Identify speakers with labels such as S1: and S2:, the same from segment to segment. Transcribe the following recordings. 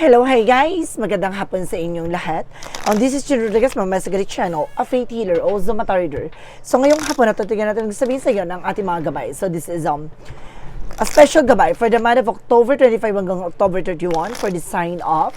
S1: Hello, hi guys! Magandang hapon sa inyong lahat. Um, this is Chino Rodriguez, Mama Sagari Channel, a faith healer, also mata reader. So ngayong hapon na tignan natin sabihin sa iyo ng ating mga gabay. So this is um a special gabay for the month of October 25 hanggang October 31 for the sign of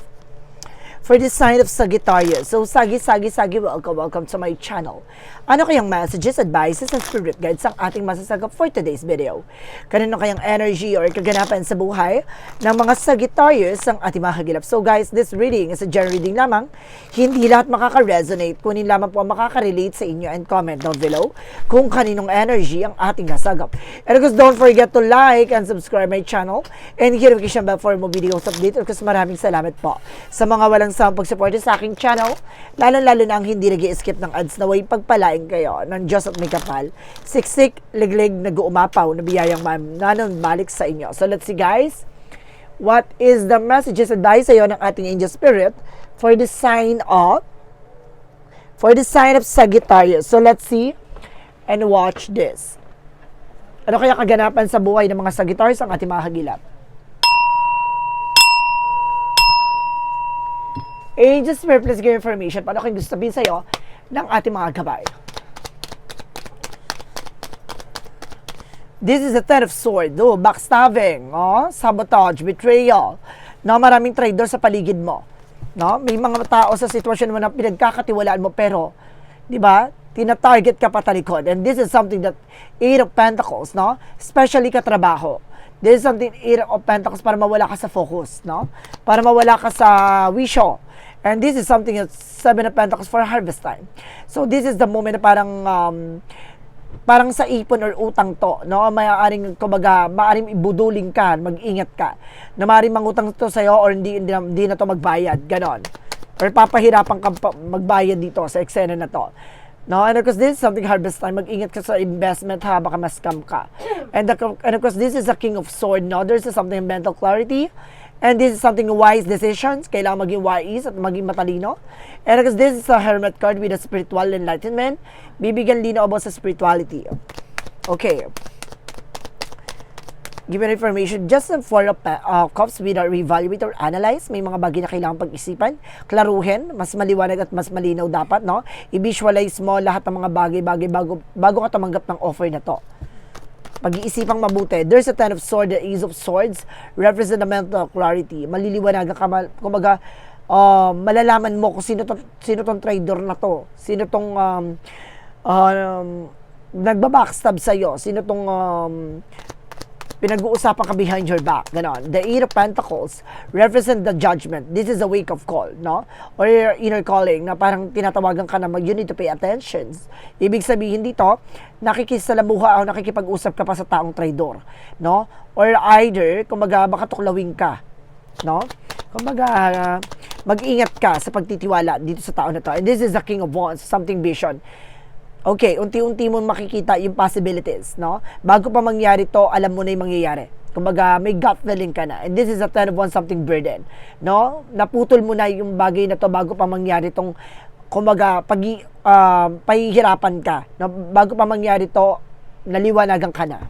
S1: for the sign of Sagittarius. So, Sagi, Sagi, Sagi, welcome, welcome to my channel. Ano kayang messages, advices, and spirit guides ang ating masasagap for today's video? Kanino kayang energy or kaganapan sa buhay ng mga Sagittarius ang ating mahagilap? So guys, this reading is a general reading lamang. Hindi lahat makaka-resonate, kunin lamang po ang makaka-relate sa inyo and comment down below kung kaninong energy ang ating nasagap. And of don't forget to like and subscribe my channel and hit notification bell for more videos update. Of course, maraming salamat po sa mga walang sawang pagsuporta sa aking channel, lalo-lalo na ang hindi nag skip ng ads na way pagpalain kayo ng Diyos at may kapal. Siksik, liglig, nag-uumapaw na biyayang ma'am nanon balik sa inyo. So let's see guys, what is the messages advice sa'yo ng ating angel spirit for the sign of for the sign of Sagittarius. So let's see and watch this. Ano kaya kaganapan sa buhay ng mga Sagittarius ang ating mga hagilap? Spirit, please give information. Paano kung gusto sabihin sa'yo ng ating mga gabay? This is the Ten of Swords. Oh, backstabbing, oh, sabotage, betrayal. No, maraming traitor sa paligid mo. No? May mga tao sa sitwasyon mo na pinagkakatiwalaan mo pero, di ba, tina-target ka patalikod. And this is something that Eight of Pentacles, no? Especially katrabaho. This is something Eight of Pentacles para mawala ka sa focus, no? Para mawala ka sa wisyo. And this is something that Seven of Pentacles for harvest time. So this is the moment na parang um, parang sa ipon or utang to, no? Maaaring, kumbaga, maaaring ibuduling ka, mag-ingat ka. Na maaaring mangutang to sa'yo or hindi, hindi, hindi na to magbayad, ganon. Or papahirapan ka magbayad dito sa eksena na to. No, and of course, this is something harvest time. Mag-ingat ka sa investment ha, baka ma-scam ka. And, the, and of course, this is a king of sword, no? There's something mental clarity. And this is something wise decisions. Kailangan maging wise at maging matalino. And because this is a hermit card with a spiritual enlightenment, bibigyan lino about sa spirituality. Okay. Given information, just some four of uh, cups with a reevaluate or analyze. May mga bagay na kailangan pag-isipan, klaruhin, mas maliwanag at mas malinaw dapat, no? I-visualize mo lahat ng mga bagay-bagay bago, bago ka tumanggap ng offer na to pag-iisipang mabuti. There's a Ten of Swords, the Ace of Swords, represent the mental clarity. Maliliwanagan ka, kumbaga, uh, malalaman mo kung sino, to, sino tong trader na to. Sino tong um, um, nagbabackstab sa'yo. Sino tong um, pinag-uusapan ka behind your back. Ganon. The Eight of Pentacles represent the judgment. This is a wake-up call, no? Or your inner calling na parang tinatawagan ka na mag, you need to pay attention. Ibig sabihin dito, nakikisalamuha o nakikipag-usap ka pa sa taong traidor, no? Or either, kumbaga, baka tuklawin ka, no? Kumbaga, uh, mag-ingat ka sa pagtitiwala dito sa tao na to. And this is the King of Wands, something vision okay, unti-unti mo makikita yung possibilities, no? Bago pa mangyari to, alam mo na yung mangyayari. Kumbaga, may gut feeling ka na. And this is a ten of one something burden, no? Naputol mo na yung bagay na to bago pa mangyari tong kumbaga, pag, uh, pahihirapan ka. No? Bago pa mangyari to, naliwanagan ka na.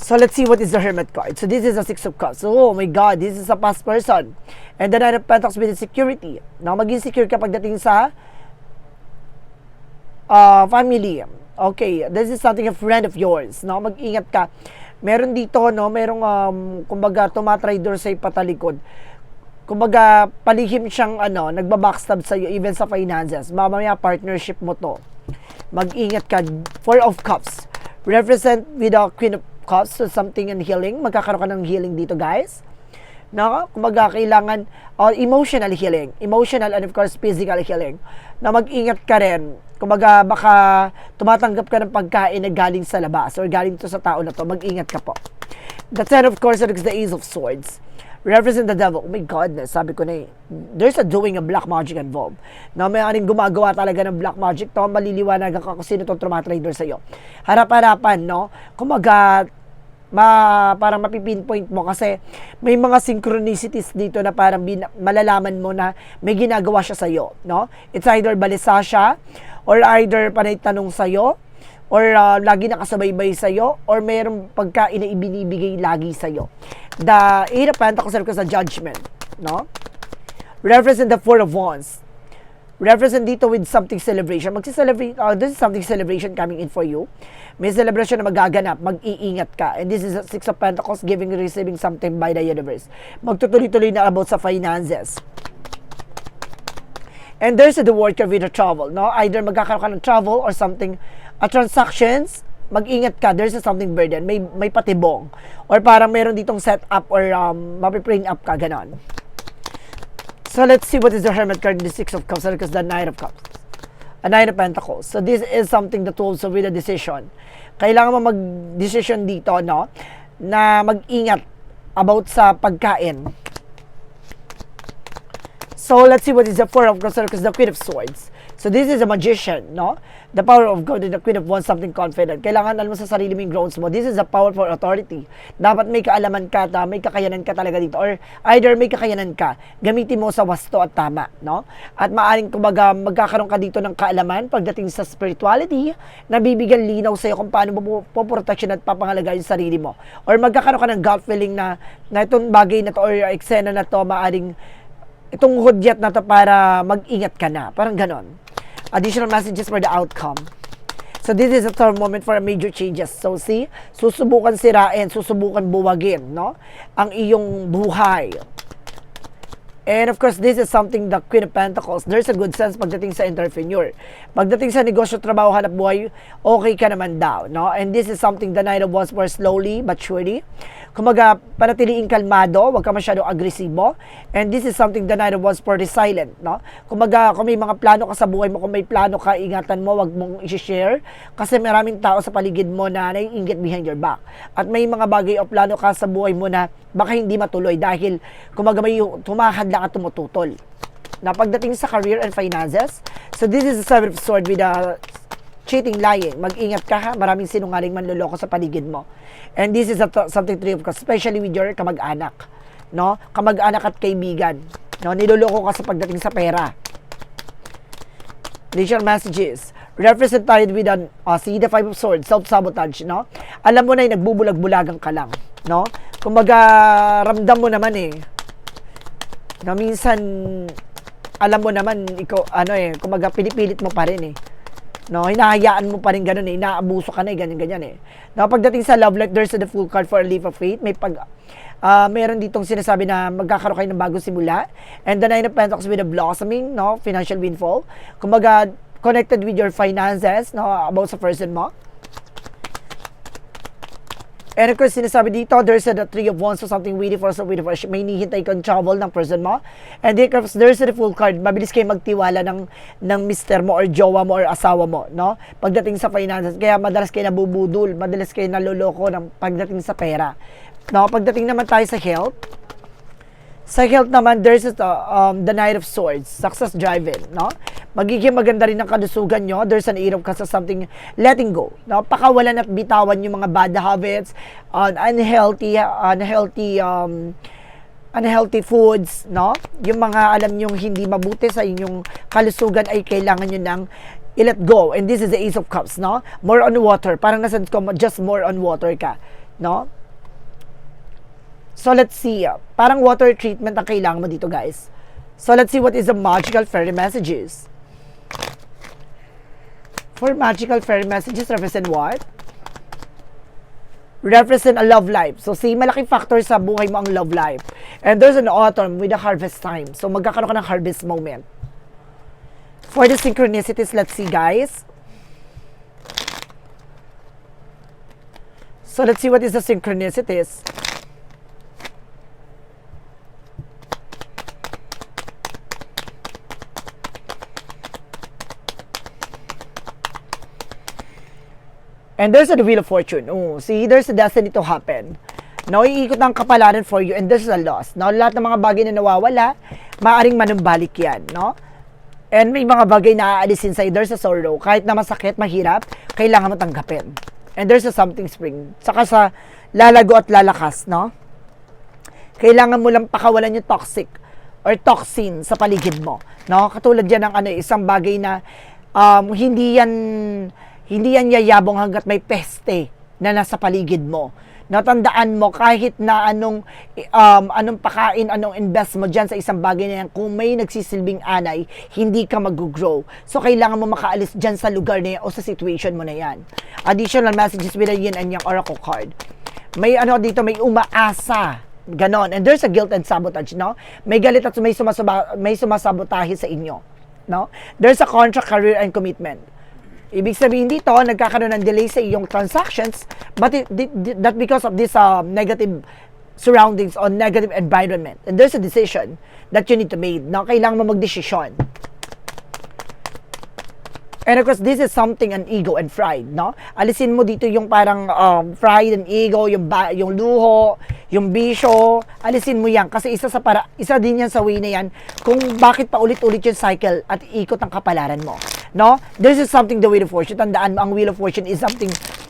S1: So let's see what is the Hermit card. So this is a Six of Cups. Oh my God, this is a past person. And the Nine of Pentacles with security. Now, maging secure ka pagdating sa uh, family. Okay, this is something a friend of yours, no? Mag-ingat ka. Meron dito, no? Merong, um, kumbaga, tumatrader sa patalikod. Kumbaga, palihim siyang, ano, nagbabackstab sa iyo, even sa finances. Mamaya, partnership mo to. Mag-ingat ka. Four of Cups. Represent with the Queen of Cups, so something in healing. Magkakaroon ka ng healing dito, guys. No? Kumbaga, kailangan, or emotional healing. Emotional and of course, physical healing. Na mag-ingat ka rin kumbaga baka tumatanggap ka ng pagkain na galing sa labas or galing to sa tao na to, mag-ingat ka po. The ten of course is the ace of swords. Represent the devil. Oh my goodness, sabi ko na eh, there's a doing a black magic involved. Na may aring gumagawa talaga ng black magic to, maliliwanagan ka kung sino itong trumatrader sa'yo. Harap-harapan, no? Kumaga, ma parang mapipinpoint mo kasi may mga synchronicities dito na parang bin, malalaman mo na may ginagawa siya sa iyo, no? It's either balisa siya or either panay tanong sa iyo or uh, lagi nakasubaybay sa'yo or mayroong pagkain na ibinibigay lagi sa'yo. The Eight of Pentacles the judgment, no? Represent the Four of Wands. Represent dito with something celebration. Magsi-celebrate, uh, this is something celebration coming in for you. May celebration na magaganap, mag-iingat ka. And this is a Six of Pentacles, giving receiving something by the universe. Magtutuloy-tuloy na about sa finances. And there's the word with the travel, no? Either magkakaroon ka ng travel or something, uh, transactions, mag-ingat ka, there's a something burden, may, may patibong. Or parang meron ditong set up or um, mapipring up ka, ganon. So let's see what is the Hermit card in the Six of Cups because the Nine of Cups. A Nine of Pentacles. So this is something that will also with a decision. Kailangan mo mag-decision dito, no? Na mag-ingat about sa pagkain. So let's see what is the Four of Cups because the Queen of Swords. So this is a magician, no? The power of God and the Queen of Wands, something confident. Kailangan alam mo sa sarili mo yung grounds mo. This is a power for authority. Dapat may kaalaman ka, ta, may kakayanan ka talaga dito. Or either may kakayanan ka, gamitin mo sa wasto at tama, no? At maaring kumbaga magkakaroon ka dito ng kaalaman pagdating sa spirituality na bibigyan linaw sa'yo kung paano mo poprotection at papangalagaan yung sarili mo. Or magkakaroon ka ng gut feeling na, na itong bagay na to or eksena na to maaring itong hudyat na to para mag-ingat ka na. Parang ganon. Additional messages for the outcome. So this is a third moment for major changes. So see, susubukan sirain, susubukan buwagin, no? Ang iyong buhay. And of course, this is something the Queen of Pentacles. There's a good sense pagdating sa entrepreneur. Pagdating sa negosyo, trabaho, hanap buhay, okay ka naman daw, no? And this is something the Knight of Wands for slowly but surely. Kumaga, panatiliin kalmado, huwag ka masyadong agresibo. And this is something the Knight of Wands for silent, no? Kumaga, kung may mga plano ka sa buhay mo, kung may plano ka, ingatan mo, wag mong i-share. Kasi maraming tao sa paligid mo na naiingit behind your back. At may mga bagay o plano ka sa buhay mo na baka hindi matuloy dahil kumaga may tumakad lang at tumututol. Na pagdating sa career and finances, so this is a seven of sword with a cheating, lying. Mag-ingat ka ha, maraming sinungaling manloloko sa paligid mo. And this is a th- something three of cups, especially with your kamag-anak. No? Kamag-anak at kaibigan. No? Niloloko ka sa pagdating sa pera. Additional messages. Represented with an, uh, see the five of swords, self-sabotage, no? Alam mo na yung nagbubulag-bulagan ka lang, no? Kumbaga, ramdam mo naman eh, na minsan, alam mo naman, ikaw, ano eh, kumaga pinipilit mo pa rin eh. No, hinahayaan mo pa rin ganun eh, inaabuso ka na eh, ganyan-ganyan eh. No, pagdating sa love life, there's the full card for a leap of faith. May pag, ah meron ditong sinasabi na magkakaroon kayo ng bagong simula. And the Nine of Pentacles with a blossoming, no, financial windfall. Kumbaga, connected with your finances, no, about sa person mo. And of course, sinasabi dito, there's a the three of wands, so something waiting for, so waiting for, may hinihintay kang trouble ng person mo. And then, course, there's the full card, mabilis kayo magtiwala ng, ng mister mo or jowa mo or asawa mo, no? Pagdating sa finances, kaya madalas kayo nabubudol, madalas kayo naloloko ng pagdating sa pera. No? Pagdating naman tayo sa health, sa health naman, there's the, um, the Knight of Swords, success driven, no? Magiging maganda rin ang kalusugan nyo. There's an eight of cups of something letting go. No? Pakawalan at bitawan yung mga bad habits, uh, unhealthy, unhealthy, um, unhealthy foods, no? Yung mga alam nyong hindi mabuti sa inyong kalusugan ay kailangan nyo nang i-let go. And this is the Ace of Cups, no? More on water. Parang nasa just more on water ka, no? So let's see. Parang water treatment ang kailangan mo dito, guys. So let's see what is the magical fairy messages. For magical fairy messages, represent what? Represent a love life. So, see, malaking factor sa buhay mo ang love life. And there's an autumn with a harvest time. So, magkakaroon ka ng harvest moment. For the synchronicities, let's see, guys. So, let's see what is the synchronicities. And there's a wheel of fortune. Oh, see, there's a destiny to happen. No, iikot ang kapalaran for you and there's a loss. No, lahat ng mga bagay na nawawala, maaring manumbalik yan, no? And may mga bagay na aalisin sa'yo, there's a sorrow. Kahit na masakit, mahirap, kailangan mo tanggapin. And there's a something spring. Saka sa lalago at lalakas, no? Kailangan mo lang pakawalan yung toxic or toxin sa paligid mo. No? Katulad yan ng ano, isang bagay na um, hindi yan Hindi yan yayabong hanggat may peste na nasa paligid mo. Natandaan mo kahit na anong um, anong pakain, anong invest mo dyan sa isang bagay na yan, kung may nagsisilbing anay, hindi ka mag-grow. So, kailangan mo makaalis dyan sa lugar na yan o sa situation mo na yan. Additional messages with a yin and yang oracle card. May ano dito, may umaasa. Ganon. And there's a guilt and sabotage, no? May galit at may, sumasaba, may sumasabotahe sa inyo. No? There's a contract, career, and commitment. Ibig sabihin dito, nagkakaroon ng delay sa iyong transactions, but it, that because of this uh, negative surroundings or negative environment. And there's a decision that you need to make. Na kailangan mo magdesisyon. And of course, this is something an ego and pride, no? Alisin mo dito yung parang um, pride and ego, yung ba, yung luho, yung bisyo, alisin mo yan kasi isa sa para isa din yan sa way na yan kung bakit pa ulit-ulit yung cycle at ikot ang kapalaran mo, no? This is something the wheel of fortune. Tandaan mo, ang wheel of fortune is something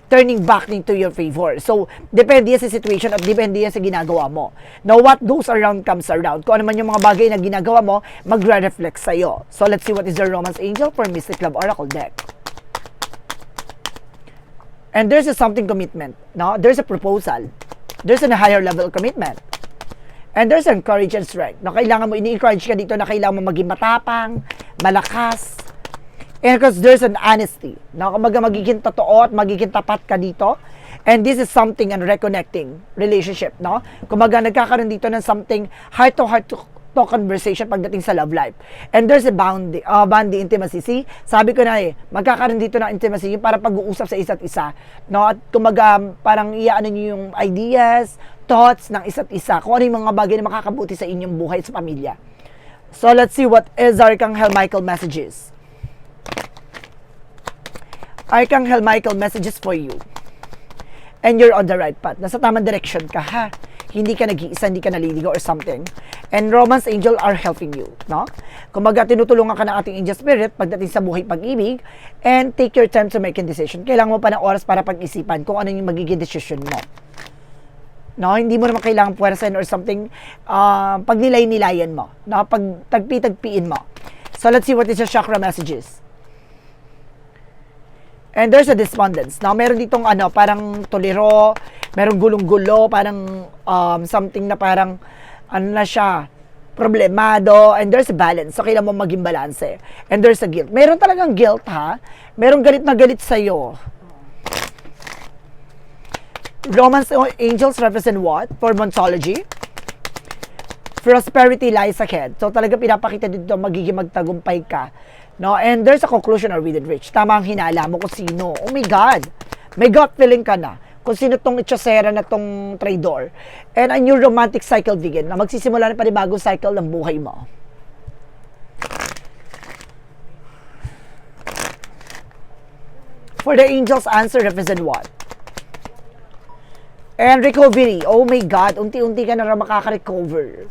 S1: turning back into your favor. So, depende yan sa situation at depende yan sa ginagawa mo. Now, what goes around comes around. Kung ano man yung mga bagay na ginagawa mo, magre-reflect sa'yo. So, let's see what is the Romance Angel for Mystic Love Oracle deck. And there's a something commitment. No? There's a proposal. There's a higher level commitment. And there's an courage and strength. No, kailangan mo, ini-encourage ka dito na kailangan mo maging matapang, malakas, And because there's an honesty. No? Kumbaga magiging totoo at magiging tapat ka dito. And this is something and reconnecting relationship, no? Kumbaga nagkakaroon dito ng something heart to heart to, conversation pagdating sa love life. And there's a boundary, uh, boundary intimacy. See, sabi ko na eh, magkakaroon dito ng intimacy yung para pag-uusap sa isa't isa, no? At kumbaga parang iyaano niyo yung ideas, thoughts ng isa't isa. Kung ano yung mga bagay na makakabuti sa inyong buhay sa pamilya. So let's see what is Archangel Michael messages. Archangel Michael messages for you. And you're on the right path. Nasa tamang direction ka, ha? Hindi ka nag-iisa, hindi ka naliligaw or something. And Romance Angel are helping you, no? Kumbaga, tinutulungan ka ng ating angel spirit pagdating sa buhay pag-ibig and take your time to make a decision. Kailangan mo pa ng oras para pag-isipan kung ano yung magiging decision mo. No, hindi mo naman kailangan puwersahin or something uh, pag nilay-nilayan mo. No, pag tagpi-tagpiin mo. So, let's see what is your chakra messages. And there's a despondence. Now, meron ditong ano, parang tolero, merong gulong-gulo, parang um, something na parang, ano na siya, problemado, and there's a balance. So, kailangan mo maging balanse. And there's a guilt. Meron talagang guilt, ha? Merong galit na galit sa'yo. Romance angels represent what? For Montology? prosperity lies ahead. So talaga pinapakita dito magiging magtagumpay ka. No? And there's a conclusion or within reach. Tama ang hinala mo kung sino. Oh my God. May gut feeling ka na kung sino tong itsasera na tong traidor. And a new romantic cycle begin na magsisimula na panibagong cycle ng buhay mo. For the angels, answer represent what? And recovery. Oh my God, unti-unti ka na rin makaka-recover.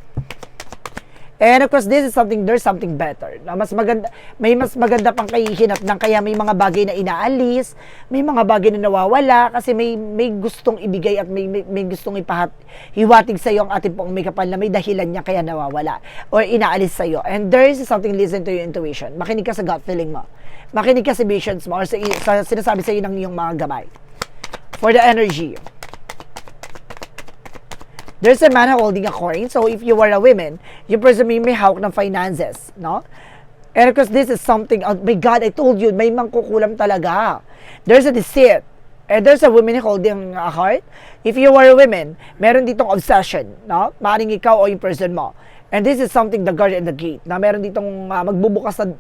S1: And of course, this is something, there's something better. Na mas maganda, may mas maganda pang kahihinat ng kaya may mga bagay na inaalis, may mga bagay na nawawala, kasi may, may gustong ibigay at may, may, may gustong ipahat, hiwatig sa iyo ang ating pong may kapal na may dahilan niya kaya nawawala or inaalis sa iyo. And there is something, listen to your intuition. Makinig ka sa gut feeling mo. Makinig ka sa visions mo or sa, sa sinasabi sa iyo ng iyong mga gabay. For the energy, There's a man holding a coin. So if you are a woman, you presume may hawak ng finances, no? And of course, this is something, oh my God, I told you, may mangkukulam talaga. There's a deceit. And there's a woman holding a heart. If you are a woman, meron ditong obsession, no? Maring ikaw o yung person mo. And this is something the guard and the gate, na meron ditong uh, magbubukas na,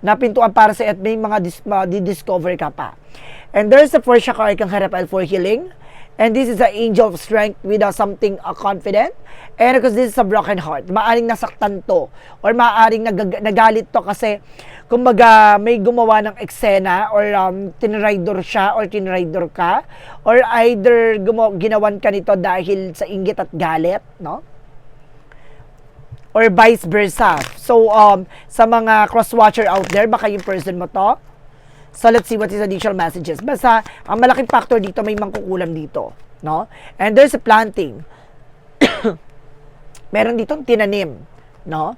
S1: na pintuan para sa at may mga dis, uh, di-discover ka pa. And there's a first chakra kang harapal for healing. And this is the angel of strength with uh, something uh, confident. And because this is a broken heart, maaring nasaktan to or maaring nag- nagalit to kasi kumbaga may gumawa ng eksena or um, tinraidor siya or tinraidor ka or either gumawa, ginawan ka nito dahil sa inggit at galit, no? Or vice versa. So, um, sa mga cross-watcher out there, baka yung person mo to, So let's see what is additional messages. Basta ang malaking factor dito may mangkukulam dito, no? And there's a planting. Meron ditong tinanim, no?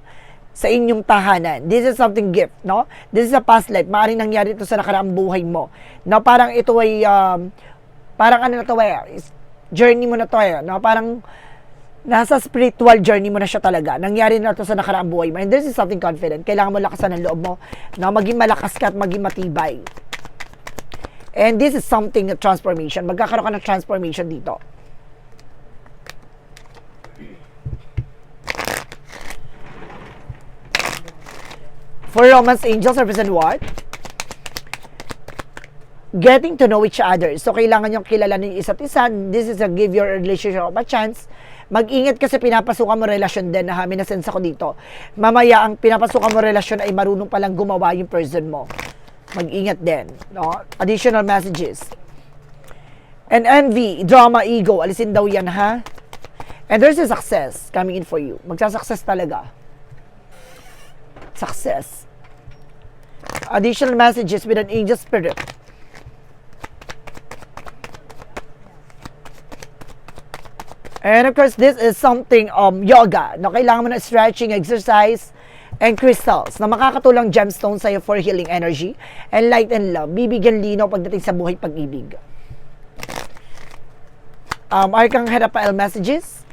S1: sa inyong tahanan. This is something gift, no? This is a past life. Maaaring nangyari ito sa nakaraang buhay mo. No, parang ito ay, um, parang ano na to eh, journey mo na to eh, no? Parang, nasa spiritual journey mo na siya talaga. Nangyari na to sa nakaraang buhay mo. And this is something confident. Kailangan mo lakasan ng loob mo. No? Maging malakas ka at maging matibay. And this is something na transformation. Magkakaroon ka ng transformation dito. For romance angels represent what? Getting to know each other. So, kailangan yung kilalanin yung isa't isa. This is a give your relationship a chance. Mag-ingat kasi pinapasukan mo relasyon din na may nasense ako dito. Mamaya, ang pinapasukan mo relasyon ay marunong palang gumawa yung person mo. Mag-ingat din. No? Additional messages. And envy, drama, ego, alisin daw yan ha. And there's a success coming in for you. Magsasuccess talaga. Success. Additional messages with an angel spirit. And of course, this is something um yoga. No, kailangan mo na stretching, exercise, and crystals na makakatulong gemstone sa'yo for healing energy and light and love. Bibigyan linaw pagdating sa buhay pag-ibig. Um, Arcangel Raphael messages.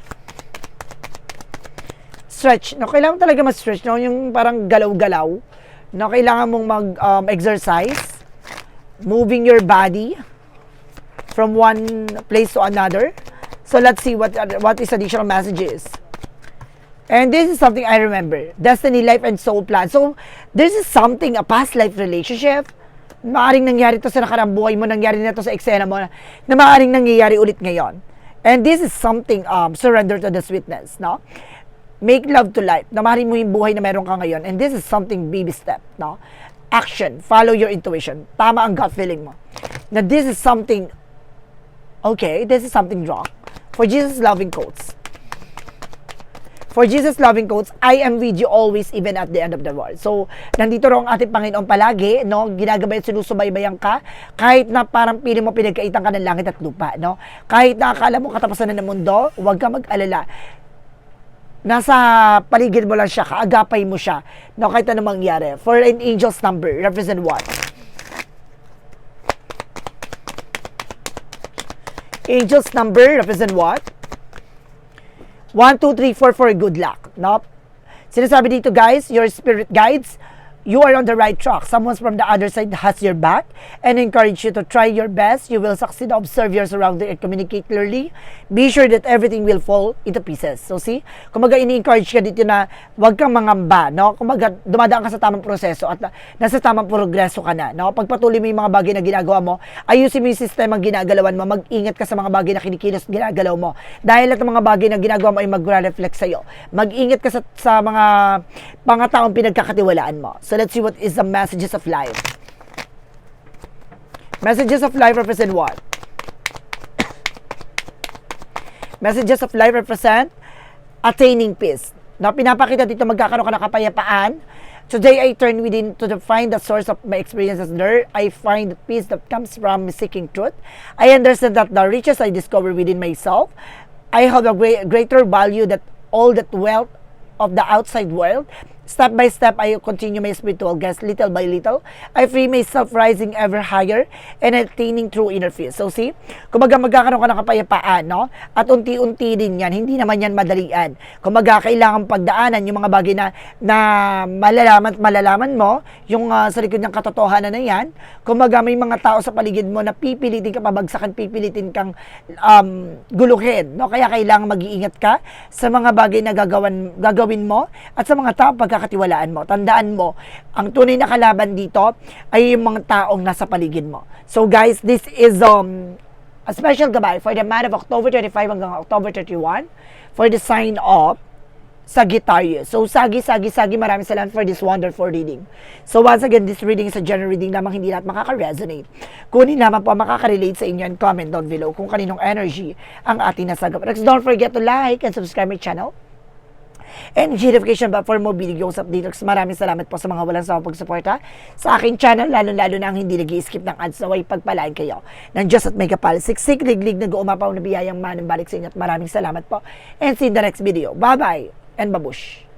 S1: Stretch. No, kailangan talaga ma-stretch. No? Yung parang galaw-galaw. No, kailangan mong mag-exercise. moving your body from one place to another. So let's see what what is additional messages. And this is something I remember. Destiny, life, and soul plan. So, this is something, a past life relationship. Maaring nangyari to sa nakarang buhay mo, nangyari na to sa eksena mo, na maaring nangyayari ulit ngayon. And this is something, um, surrender to the sweetness, no? Make love to life. Na maaring mo yung buhay na meron ka ngayon. And this is something baby step, no? Action. Follow your intuition. Tama ang gut feeling mo. Na this is something, okay, this is something wrong. For Jesus loving quotes. For Jesus loving quotes, I am with you always even at the end of the world. So, nandito raw ang ating Panginoon palagi, no? Ginagabay at sinusubaybayan ka kahit na parang pili mo pinagkaitan ka ng langit at lupa, no? Kahit na akala mo katapusan na ng mundo, huwag ka mag-alala. Nasa paligid mo lang siya, kaagapay mo siya, no? Kahit ano mangyari. For an angel's number, represent what? Angel's number represent what? 1, 2, 3, 4 for good luck. No? Sinasabi dito guys, your spirit guides, you are on the right track. Someone from the other side has your back and encourage you to try your best. You will succeed. Observe your surrounding and communicate clearly. Be sure that everything will fall into pieces. So see, kumaga ini-encourage ka dito na huwag kang mangamba, no? Kumaga dumadaan ka sa tamang proseso at na- nasa tamang progreso ka na, no? Pagpatuloy mo yung mga bagay na ginagawa mo, ayusin mo yung sistema ang ginagalawan mo, mag-ingat ka sa mga bagay na kinikilos ginagalaw mo. Dahil at mga bagay na ginagawa mo ay magre-reflect sa'yo. Mag-ingat ka sa, sa mga pangataong pinagkakatiwalaan mo. So let's see what is the messages of life. Messages of life represent what? Messages of life represent attaining peace. Na pinapakita dito magkakaroon ka ng kapayapaan. Today I turn within to find the source of my experiences there. I find the peace that comes from seeking truth. I understand that the riches I discover within myself, I have a great, greater value that all that wealth of the outside world. Step by step, I continue my spiritual quest little by little. I free myself rising ever higher and attaining true inner peace. So see, kumaga magkakaroon ka ng kapayapaan, no? At unti-unti din yan, hindi naman yan madalian. Kumaga kailangan pagdaanan yung mga bagay na, na malalaman malalaman mo, yung ah, sa likod ng katotohanan na yan. Kumaga may mga tao sa paligid mo na pipilitin ka pabagsakan, pipilitin kang um, guluhin, no? Kaya kailangan mag-iingat ka sa mga bagay na gagawan, gagawin mo at sa mga tao pagkakatiwalaan mo. Tandaan mo, ang tunay na kalaban dito ay yung mga taong nasa paligid mo. So guys, this is um, a special gabay for the month of October 25 hanggang October 31 for the sign of Sagittarius. So, Sagi, Sagi, Sagi, maraming salamat for this wonderful reading. So, once again, this reading is a general reading lamang hindi lahat makaka-resonate. Kunin lamang po makaka-relate sa inyo and comment down below kung kaninong energy ang ating nasagap. Next, don't forget to like and subscribe my channel. And notification ba for more videos updates. Maraming salamat po sa mga walang sawang pagsuporta sa aking channel, lalo-lalo na ang hindi nag skip ng ads naway pagpalain kayo ng Diyos at may kapal. Siksik, liglig, nag-uumapaw na biyayang manang balik sa inyo at maraming salamat po. And see the next video. Bye-bye and babush!